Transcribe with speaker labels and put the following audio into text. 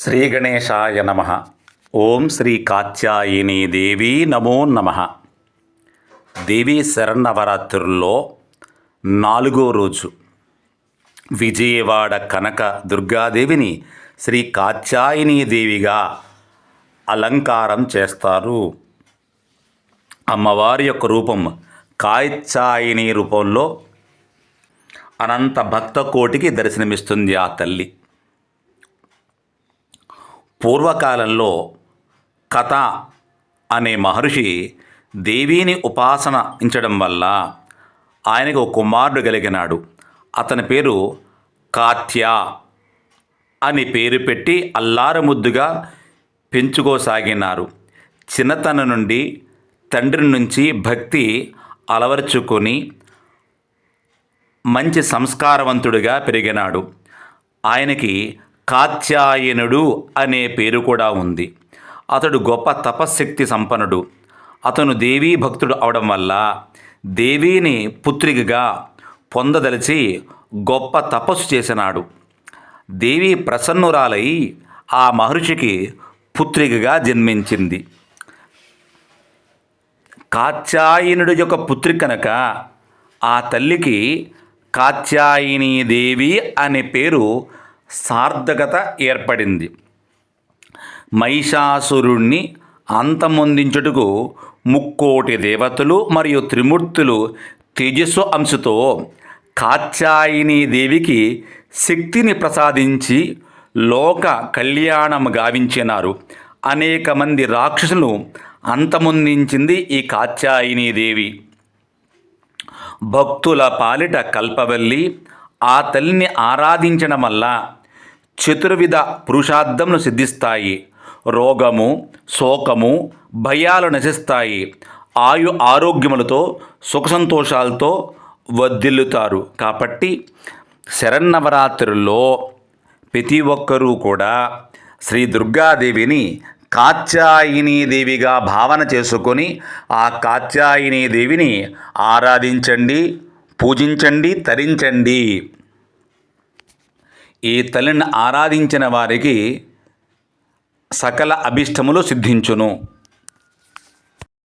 Speaker 1: శ్రీ గణేశాయ నమ. ఓం శ్రీ కాత్యాయని దేవి నమో నమ. దేవీ శరన్నవరాత్రుల్లో నాలుగో రోజు విజయవాడ కనక దుర్గాదేవిని శ్రీ కాత్యాయిని దేవిగా అలంకారం చేస్తారు. అమ్మవారి యొక్క రూపం కాత్యాయని రూపంలో అనంత భక్త కోటికి దర్శనమిస్తుంది ఆ తల్లి. పూర్వకాలంలో కథ అనే మహర్షి దేవీని ఉపాసనించడం వల్ల ఆయనకు కుమారుడు కలిగినాడు. అతని పేరు కాత్యా అని పేరు పెట్టి అల్లారముద్దుగా పెంచుకోసాగినారు. చిన్నతనం నుండి తండ్రి నుంచి భక్తి అలవర్చుకొని మంచి సంస్కారవంతుడిగా పెరిగినాడు. ఆయనకి కాత్యాయనుడు అనే పేరు కూడా ఉంది. అతడు గొప్ప తపశ్శక్తి సంపన్నుడు. అతను దేవీ భక్తుడు అవడం వల్ల దేవీని పుత్రికగా పొందదలిచి గొప్ప తపస్సు చేసినాడు. దేవి ప్రసన్నురాలై ఆ మహర్షికి పుత్రికగా జన్మించింది. కాత్యాయనుడి యొక్క పుత్రి కనుక ఆ తల్లికి కాత్యాయని దేవి అనే పేరు సార్థకత ఏర్పడింది. మహిషాసురుణ్ణి అంతమొందించుటకు ముక్కోటి దేవతలు మరియు త్రిమూర్తులు తేజస్సు అంశతో కాత్యాయిని దేవికి శక్తిని ప్రసాదించి లోక కళ్యాణం గావించినారు. అనేక మంది రాక్షసులు అంతమొందించింది ఈ కాత్యాయిని దేవి. భక్తుల పాలిట కల్పవల్లి ఆ తల్లిని ఆరాధించడం వల్ల చతుర్విధ పురుషార్థంను సిద్ధిస్తాయి. రోగము శోకము భయాలు నశిస్తాయి. ఆయు ఆరోగ్యములతో సుఖ సంతోషాలతో వర్ధిల్లుతారు. కాబట్టి శరన్నవరాత్రుల్లో ప్రతి ఒక్కరూ కూడా శ్రీ దుర్గాదేవిని కాత్యాయిని దేవిగా భావన చేసుకొని ఆ కాత్యాయిని దేవిని ఆరాధించండి పూజించండి తరించండి. ఈ తల్లిని ఆరాధించిన వారికి సకల అభిష్టములు సిద్ధించును.